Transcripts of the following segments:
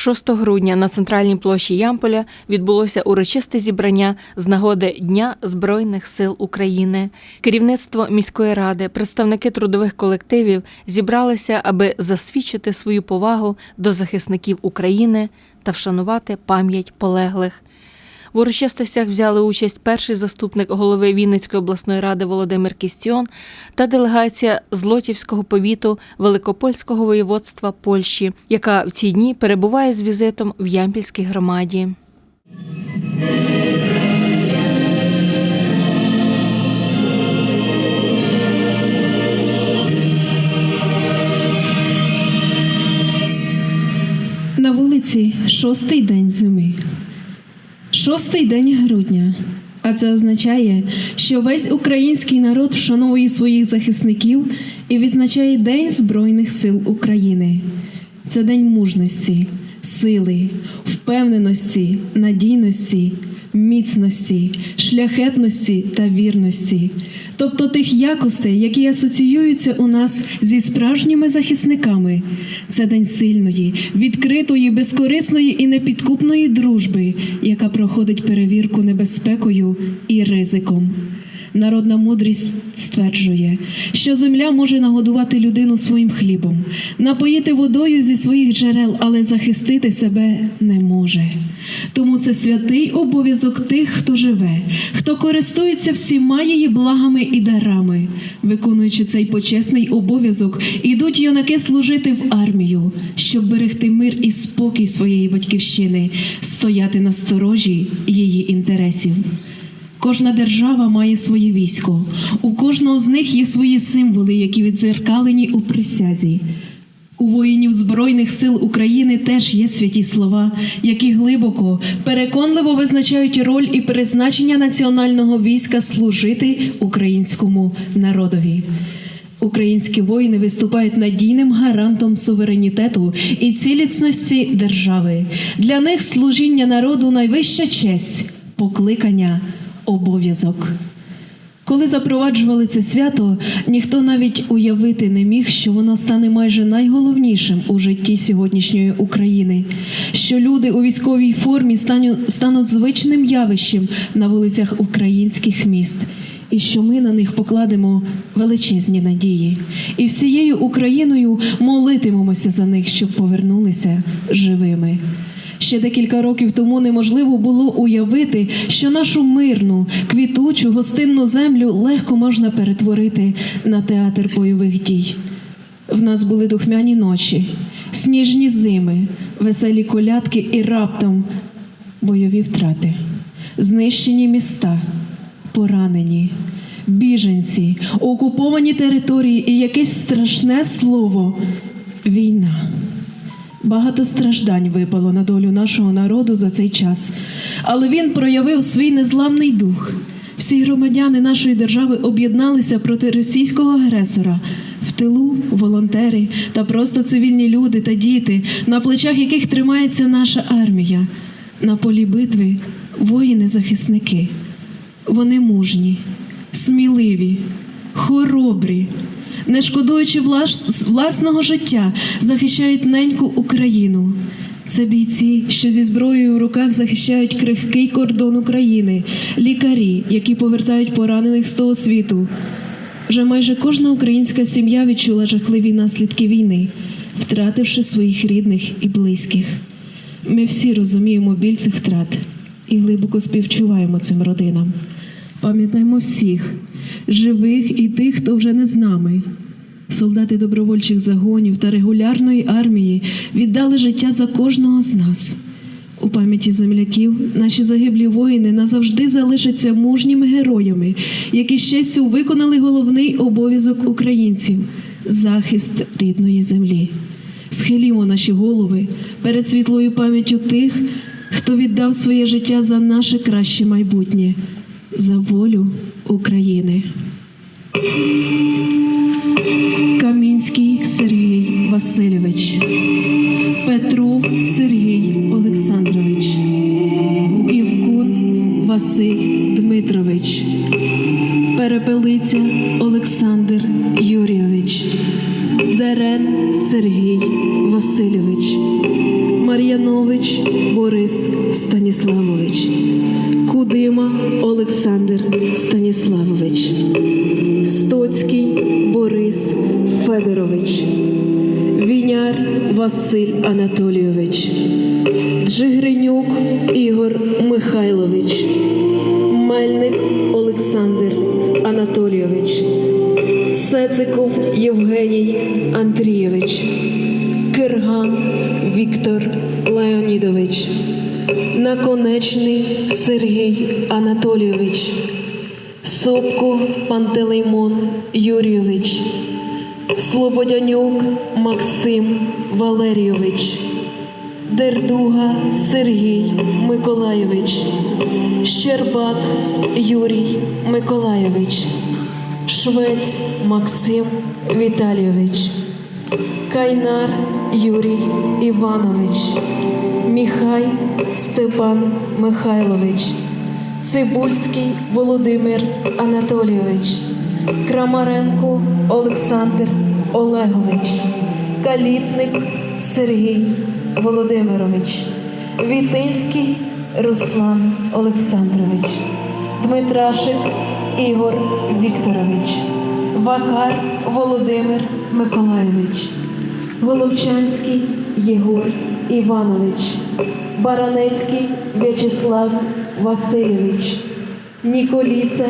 6 грудня на центральній площі Ямполя відбулося урочисте зібрання з нагоди Дня Збройних сил України. Керівництво міської ради, представники трудових колективів зібралися, аби засвідчити свою повагу до захисників України та вшанувати пам'ять полеглих. В урочистостях взяли участь перший заступник голови Вінницької обласної ради Володимир Кістіон та делегація з Лотівського повіту Великопольського воєводства Польщі, яка в ці дні перебуває з візитом в Ямпільській громаді. На вулиці шостий день зими, шостий день грудня. А це означає, що весь український народ вшановує своїх захисників і відзначає День Збройних сил України. Це день мужності, сили, впевненості, надійності, міцності, шляхетності та вірності, тобто тих якостей, які асоціюються у нас зі справжніми захисниками. Це день сильної, відкритої, безкорисної і непідкупної дружби, яка проходить перевірку небезпекою і ризиком. Народна мудрість стверджує, що земля може нагодувати людину своїм хлібом, напоїти водою зі своїх джерел, але захистити себе не може. Тому це святий обов'язок тих, хто живе, хто користується всіма її благами і дарами. Виконуючи цей почесний обов'язок, ідуть юнаки служити в армію, щоб берегти мир і спокій своєї батьківщини, стояти на сторожі її інтересів. Кожна держава має своє військо. У кожного з них є свої символи, які відзеркалені у присязі. У воїнів Збройних сил України теж є святі слова, які глибоко, переконливо визначають роль і призначення національного війська служити українському народові. Українські воїни виступають надійним гарантом суверенітету і цілісності держави. Для них служіння народу найвища честь, покликання, обов'язок. Коли запроваджували це свято, ніхто навіть уявити не міг, що воно стане майже найголовнішим у житті сьогоднішньої України, що люди у військовій формі стануть звичним явищем на вулицях українських міст, і що ми на них покладемо величезні надії, і всією Україною молитимемося за них, щоб повернулися живими. Ще декілька років тому неможливо було уявити, що нашу мирну, квітучу, гостинну землю легко можна перетворити на театр бойових дій. В нас були духмяні ночі, сніжні зими, веселі колядки і раптом бойові втрати, знищені міста, поранені, біженці, окуповані території і якесь страшне слово війна. Багато страждань випало на долю нашого народу за цей час, але він проявив свій незламний дух. Всі громадяни нашої держави об'єдналися проти російського агресора. В тилу волонтери та просто цивільні люди та діти, на плечах яких тримається наша армія. На полі битви воїни-захисники. Вони мужні, сміливі, хоробрі, не шкодуючи влас- власного життя, захищають неньку Україну. Це бійці, що зі зброєю в руках захищають крихкий кордон України, лікарі, які повертають поранених з того світу. Вже майже кожна українська сім'я відчула жахливі наслідки війни, втративши своїх рідних і близьких. Ми всі розуміємо біль цих втрат і глибоко співчуваємо цим родинам. Пам'ятаємо всіх, живих і тих, хто вже не з нами. Солдати добровольчих загонів та регулярної армії віддали життя за кожного з нас. У пам'яті земляків наші загиблі воїни назавжди залишаться мужніми героями, які з честю виконали головний обов'язок українців захист рідної землі. Схилімо наші голови перед світлою пам'яттю тих, хто віддав своє життя за наше краще майбутнє, за волю України. Камінський Сергій Васильович, Петров Сергій Олександрович, Івкун Василь Дмитрович, Перепелиця Олександр Юрійович, Дерен Сергій Васильович, Мар'янович Борис Станіславович, Кудима Олександр Станіславович, Стоцький Борис Федорович, Віняр Василь Анатолійович, Джигринюк Ігор Михайлович, Мельник Олександр Анатолійович, Сециков Євгеній Андрійович, Кирган Віктор Леонідович, Наконечний Сергій Анатолійович, Сопко Пантелеймон Юрійович, Слободянюк Максим Валерійович, Дердуга Сергій Миколайович, Щербак Юрій Миколайович, Швець Максим Віталійович, Кайнар Юрій Іванович, Міхай Степан Михайлович, Цибульський Володимир Анатолійович, Крамаренко Олександр Олегович, Калітник Сергій Володимирович, Вітинський Руслан Олександрович, Дмитрашик Ігор Вікторович, Вакар Володимир Миколайович, Головчанський Єгор Іванович, Баранецький В'ячеслав Васильович, Ніколіця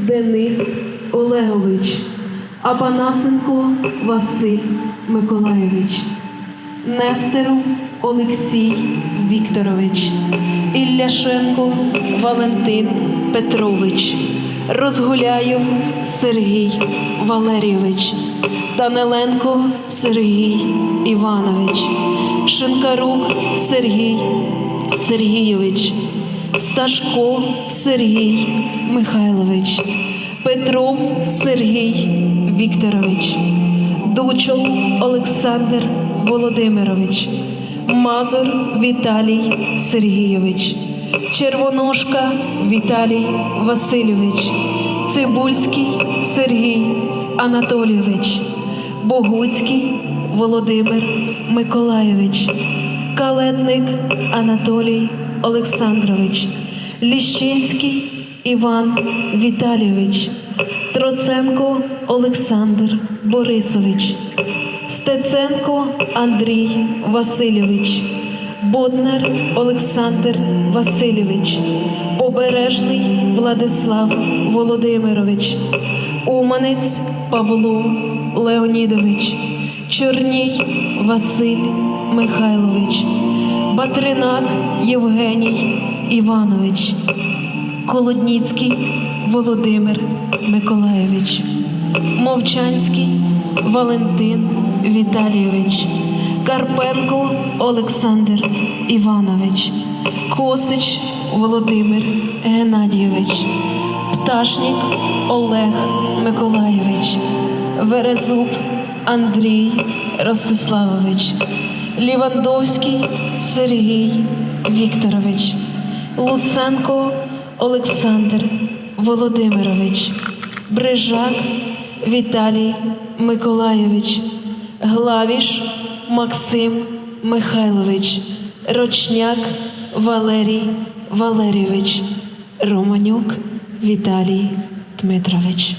Денис Олегович, Апанасенко Василь Миколайович, Нестеров Олексій Вікторович, Ілляшенко Валентин Петрович, Розгуляєв Сергій Валерійович, Даниленко Сергій Іванович, Шинкарук Сергій Сергійович, Сташко Сергій Михайлович, Петров Сергій Вікторович, Дучол Олександр Володимирович, Мазур Віталій Сергійович, Червоношка Віталій Васильович, Цибульський Сергій Анатолійович, Богуцький Володимир Миколайович, Калетник Анатолій Олександрович, Ліщинський Іван Віталійович, Троценко Олександр Борисович, Стеценко Андрій Васильович, Боднар Олександр Васильович, Побережний Владислав Володимирович, Уманець Павло Леонідович, Чорній Василь Михайлович, Батринак Євгеній Іванович, Колодніцький Володимир Миколаєвич, Мовчанський Валентин Віталійович, Карпенко Олександр Іванович, Косич Володимир Геннадійович, Пташнік Олег Миколаєвич, Верезуб Андрій Ростиславович, Лівандовський Сергій Вікторович, Луценко Олександр Володимирович, Брижак Віталій Миколайович, Главіш Максим Михайлович, Рочняк Валерій Валерійович, Романюк Віталій Дмитрович.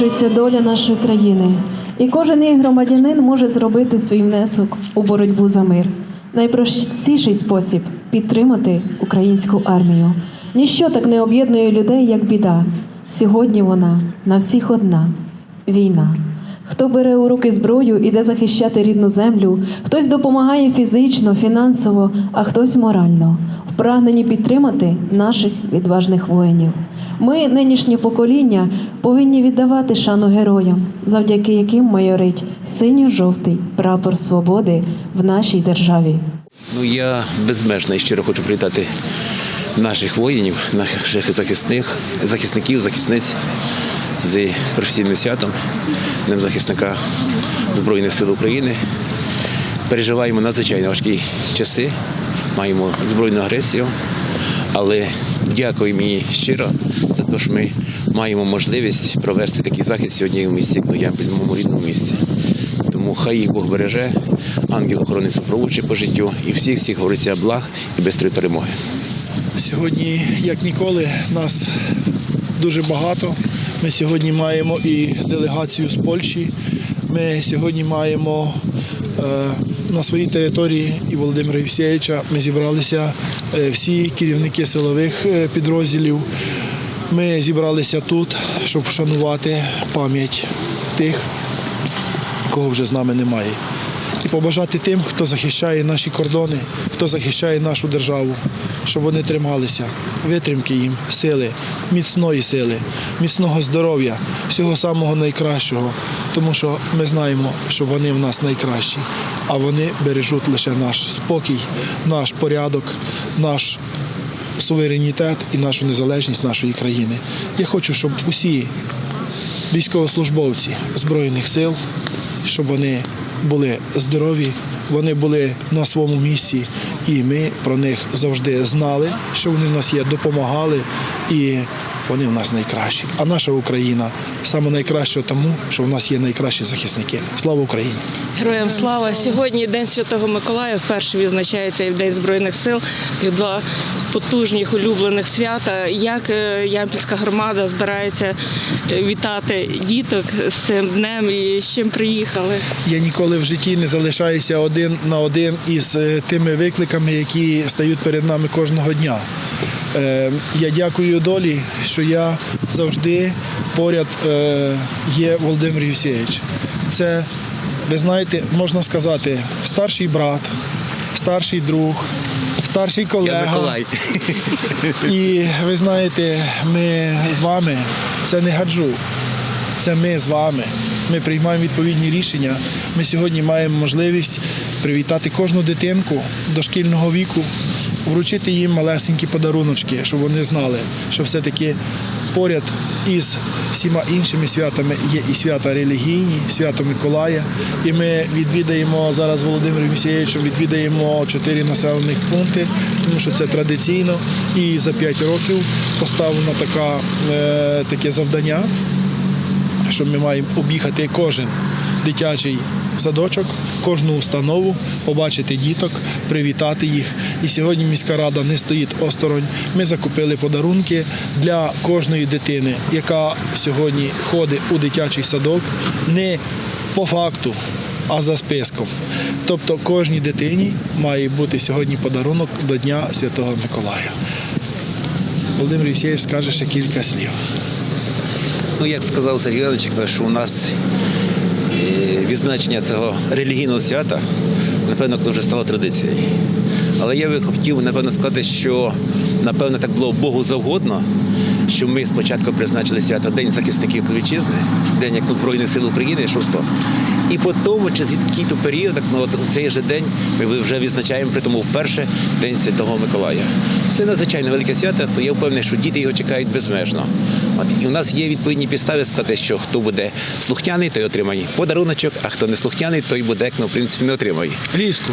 Вирішується доля нашої країни, і кожен її громадянин може зробити свій внесок у боротьбу за мир. Найпростіший спосіб підтримати українську армію. Ніщо так не об'єднує людей, як біда. Сьогодні вона на всіх одна війна. Хто бере у руки зброю, іде захищати рідну землю, хтось допомагає фізично, фінансово, а хтось морально, в прагненні підтримати наших відважних воїнів. Ми, нинішнє покоління, повинні віддавати шану героям, завдяки яким майорить синьо-жовтий прапор свободи в нашій державі. Ну я безмежно і щиро хочу привітати наших воїнів, наших захисних, захисників, захисниць з професійним святом, Днем захисника Збройних сил України. Переживаємо надзвичайно важкі часи, маємо збройну агресію, але дякую їй щиро за те, що ми маємо можливість провести такий захід сьогодні в місті Кноямпіль, в моєму рідному місці. Тому хай їх Бог береже, ангел охорони супроводжує по життю і всіх всіх говориться благ і бистрої перемоги. Сьогодні, як ніколи, нас дуже багато. Ми сьогодні маємо і делегацію з Польщі. Ми сьогодні маємо е, на своїй території і Володимира Євсєєвича. Ми зібралися е, всі керівники силових е, підрозділів. Ми зібралися тут, щоб вшанувати пам'ять тих, кого вже з нами немає. І побажати тим, хто захищає наші кордони, хто захищає нашу державу, щоб вони трималися, витримки їм, сили, міцної сили, міцного здоров'я, всього самого найкращого. Тому що ми знаємо, що вони в нас найкращі, а вони бережуть лише наш спокій, наш порядок, наш суверенітет і нашу незалежність нашої країни. Я хочу, щоб усі військовослужбовці Збройних сил, щоб вони були здорові, вони були на своєму місці, і ми про них завжди знали, що вони в нас є, допомагали, і вони в нас найкращі. А наша Україна саме найкраща тому, що в нас є найкращі захисники. Слава Україні! Героям слава! Сьогодні День Святого Миколая вперше відзначається і в День Збройних сил. Два потужних улюблених свята. Як е, Ямпільська громада збирається е, вітати діток з цим днем і з чим приїхали? Я ніколи в житті не залишаюся один на один із е, тими викликами, які стають перед нами кожного дня. Е, Я дякую долі, що я завжди поряд е, є Володимир Євсєєвич. Це, ви знаєте, можна сказати, старший брат, старший друг, старший колега. І ви знаєте, ми з вами це не гаджу. Це ми з вами. Ми приймаємо відповідні рішення. Ми сьогодні маємо можливість привітати кожну дитинку дошкільного віку, вручити їм малесенькі подаруночки, щоб вони знали, що все-таки поряд із всіма іншими святами є і свята релігійні, свято Миколая. І ми відвідаємо зараз Володимиром Місієвичем, відвідаємо чотири населених пункти, тому що це традиційно. І за п'ять років поставлено така, е, таке завдання що ми маємо об'їхати кожен дитячий садочок, кожну установу, побачити діток, привітати їх. І сьогодні міська рада не стоїть осторонь. Ми закупили подарунки для кожної дитини, яка сьогодні ходить у дитячий садок, не по факту. А за списком. Тобто кожній дитині має бути сьогодні подарунок до Дня Святого Миколая. Володимир Євсеєвич скаже ще кілька слів. Ну, як сказав Сергій Іванович, що у нас відзначення цього релігійного свята, напевно, вже стало традицією. Але я би хотів, напевно, сказати, що напевно так було Богу завгодно, що ми спочатку призначили свято День захисників Вітчизни, День як Збройних сил України, 6 і потім, через який-то період, так, ну, от в цей же день, ми вже відзначаємо при тому вперше День Святого Миколая. Це надзвичайно велике свято, то я впевнений, що діти його чекають безмежно. От, і у нас є відповідні підстави сказати, що хто буде слухняний, той отримає подаруночок, а хто не слухняний, той буде, як, ну, в принципі, не отримає. Різку.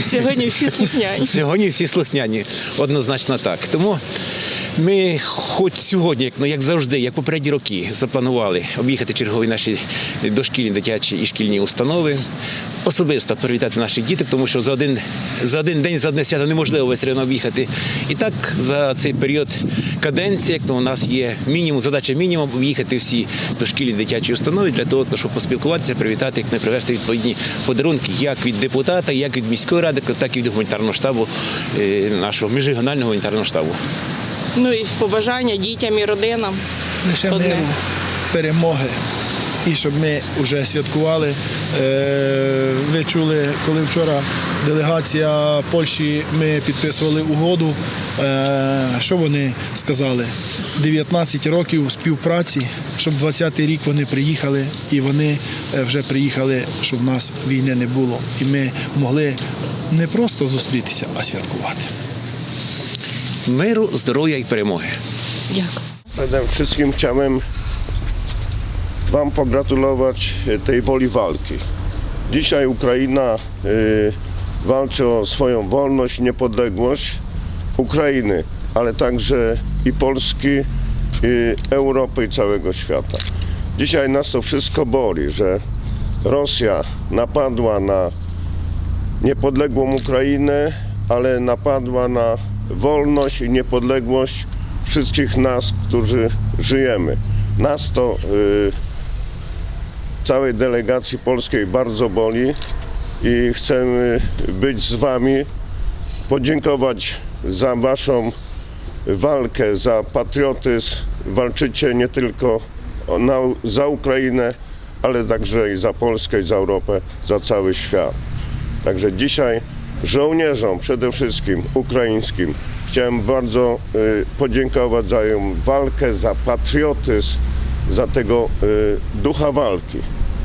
Сьогодні всі слухняні. Сьогодні всі слухняні, однозначно так. Тому ми, хоч сьогодні, як, ну, як завжди, як попередні роки, запланували об'їхати чергові наші дошкільні, дитячі і шкільні установи, особисто привітати наших діток, тому що за один, за один день, за одне свято неможливо весь район об'їхати. І так за цей період каденції, як то у нас є мінімум, задача мінімум об'їхати всі дошкільні дитячі установи для того, щоб поспілкуватися, привітати, як не привезти відповідні подарунки як від депутата, як від міської ради, так і від гуманітарного штабу е, нашого міжрегіонального гуманітарного штабу. Ну і побажання дітям і родинам. Лише Одне. миру, перемоги. І щоб ми вже святкували. Е, Ви чули, коли вчора делегація Польщі ми підписували угоду. е, Що вони сказали? 19 років співпраці, щоб 20-й рік вони приїхали, і вони е, вже приїхали, щоб в нас війни не було. І ми могли не просто зустрітися, а святкувати. Миру, здоров'я і перемоги. Dякую. Przede wszystkim chciałem Wam pogratulować e, tej woli walki. Dzisiaj Ukraina y, walczy o swoją wolność, niepodległość Ukrainy, ale także i Polski, i Europy i całego świata. Dzisiaj nas to wszystko boli, że Rosja napadła na niepodległą Ukrainę, ale napadła na wolność i niepodległość wszystkich nas, którzy żyjemy. Nas to y, całej delegacji polskiej bardzo boli i chcemy być z Wami, podziękować za Waszą walkę, za patriotyzm. Walczycie nie tylko na, za Ukrainę, ale także i za Polskę, i za Europę, za cały świat. Także dzisiaj żołnierzom przede wszystkim ukraińskim chciałem bardzo y, podziękować za ją walkę, za patriotyzm, za tego y, ducha walki,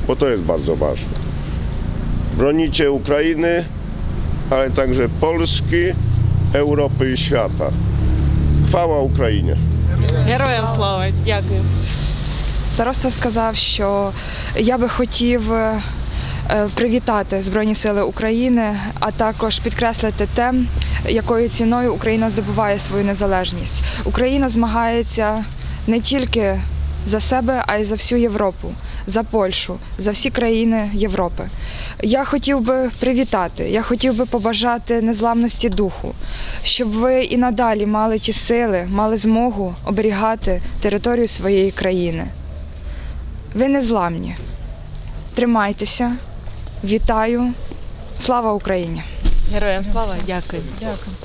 bo to jest bardzo ważne. Bronicie Ukrainy, ale także Polski, Europy i świata. Chwała Ukrainie! Героям слава! Дякую. Староста сказав, що я би хотів е, Привітати Збройні Сили України, а також підкреслити те, якою ціною Україна здобуває свою незалежність. Україна змагається не тільки за себе, а й за всю Європу, за Польщу, за всі країни Європи. Я хотів би привітати, я хотів би побажати незламності духу, щоб ви і надалі мали ті сили, мали змогу оберігати територію своєї країни. Ви незламні. Тримайтеся. Вітаю. Слава Україні! Героям слава! Дякую. Дякую.